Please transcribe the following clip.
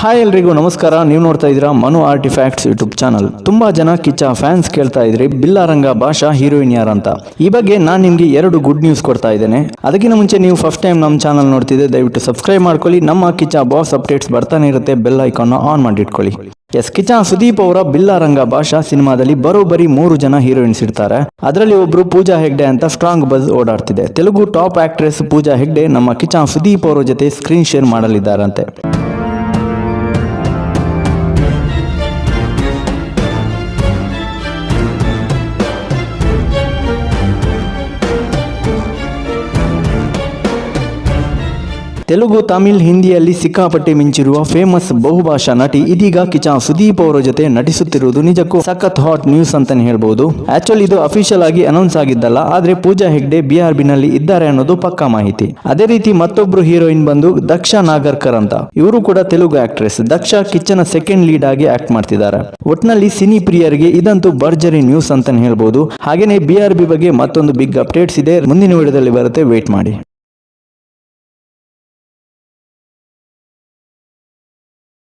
Hi ಎಲ್ರಿಗೂ ನಮಸ್ಕಾರ. ನೀವು ನೋಡ್ತಾ ಇದ್ದೀರಾ ಮನು ಆರ್ಟಿಫ್ಯಾಕ್ಟ್ಸ್ ಯೂಟ್ಯೂಬ್ ಚಾನಲ್ ತುಂಬಾ ಜನ ಕಿಚ್ಚ ಫ್ಯಾನ್ಸ್ ಕೇಳ್ತಾ ಇದ್ರಿ, ಬಿಲ್ಲಾರಂಗ ಭಾಷಾ ಹೀರೋಯಿನ್ ಯಾರಂತ. ಈ ಬಗ್ಗೆ ನಾನು ನಿಮ್ಗೆ ಎರಡು ಗುಡ್ ನ್ಯೂಸ್ ಕೊಡ್ತಾ ಇದ್ದೇನೆ. ಅದಕ್ಕಿಂತ ಮುಂಚೆ ನೀವು ಫಸ್ಟ್ ಟೈಮ್ ನಮ್ಮ ಚಾನಲ್ ನೋಡ್ತಿದ್ದೆ ದಯವಿಟ್ಟು ಸಬ್ಸ್ಕ್ರೈಬ್ ಮಾಡ್ಕೊಳ್ಳಿ. ನಮ್ಮ ಕಿಚ್ಚ ಬಾಸ್ ಅಪ್ಡೇಟ್ಸ್ ಬರ್ತಾನೆ ಇರುತ್ತೆ ಬೆಲ್ ಐಕಾನ್ ಆನ್ ಮಾಡಿಟ್ಕೊಳ್ಳಿ. ಎಸ್ ಕಿಚಾ ಸುದೀಪ್ ಅವರ ಬಿಲ್ಲಾರಂಗ ಭಾಷಾ ಸಿನಿಮಾದಲ್ಲಿ ಬರೋಬ್ಬರಿ ಮೂರು ಜನ ಹೀರೋಯಿನ್ಸ್ ಇರ್ತಾರೆ. ಅದರಲ್ಲಿ ಒಬ್ರು ಪೂಜಾ ಹೆಗ್ಡೆ ಅಂತ ಸ್ಟ್ರಾಂಗ್ ಬಜ್ ಓಡಾಡ್ತಿದೆ. ತೆಲುಗು ಟಾಪ್ ಆಕ್ಟ್ರೆಸ್ ಪೂಜಾ ಹೆಗ್ಡೆ ನಮ್ಮ ಕಿಚ್ಚ ಸುದೀಪ್ ಅವರ ಜೊತೆ ಸ್ಕ್ರೀನ್ ಶೇರ್ ಮಾಡಲಿದ್ದಾರಂತೆ. ತೆಲುಗು, ತಮಿಳ್, ಹಿಂದಿಯಲ್ಲಿ ಸಿಕ್ಕಾಪಟ್ಟೆ ಮಿಂಚಿರುವ ಫೇಮಸ್ ಬಹುಭಾಷಾ ನಟಿ ಇದೀಗ ಕಿಚಾ ಸುದೀಪ್ ಅವರ ಜೊತೆ ನಟಿಸುತ್ತಿರುವುದು ನಿಜಕ್ಕೂ ಸಖತ್ ಹಾಟ್ ನ್ಯೂಸ್ ಅಂತಾನೆ ಹೇಳ್ಬಹುದು ಆಕ್ಚುಲಿ ಇದು ಅಫಿಷಿಯಲ್ ಆಗಿ ಅನೌನ್ಸ್ ಆಗಿದ್ದಲ್ಲ, ಆದ್ರೆ ಪೂಜಾ ಹೆಗ್ಡೆ ಬಿಆರ್ನಲ್ಲಿ ಇದ್ದಾರೆ ಅನ್ನೋದು ಪಕ್ಕಾ ಮಾಹಿತಿ. ಅದೇ ರೀತಿ ಮತ್ತೊಬ್ರು ಹೀರೋಯಿನ್ ಬಂದು ದಕ್ಷ ನಾಗರ್ಕರ್ ಅಂತ. ಇವರು ಕೂಡ ತೆಲುಗು ಆಕ್ಟ್ರೆಸ್. ದಕ್ಷ ಕಿಚ್ಚನ ಸೆಕೆಂಡ್ ಲೀಡ್ ಆಗಿ ಆಕ್ಟ್ ಮಾಡ್ತಿದ್ದಾರೆ. ಒಟ್ನಲ್ಲಿ ಸಿನಿ ಪ್ರಿಯರಿಗೆ ಇದಂತೂ ಭರ್ಜರಿ ನ್ಯೂಸ್ ಅಂತಾನೆ ಹೇಳ್ಬಹುದು ಹಾಗೇನೆ ಬಿಆರ್ಬಿ ಬಗ್ಗೆ ಮತ್ತೊಂದು ಬಿಗ್ ಅಪ್ಡೇಟ್ಸ್ ಇದೆ. ಮುಂದಿನ ವಿಡಿಯೋದಲ್ಲಿ ಬರುತ್ತೆ, ವೇಟ್ ಮಾಡಿ.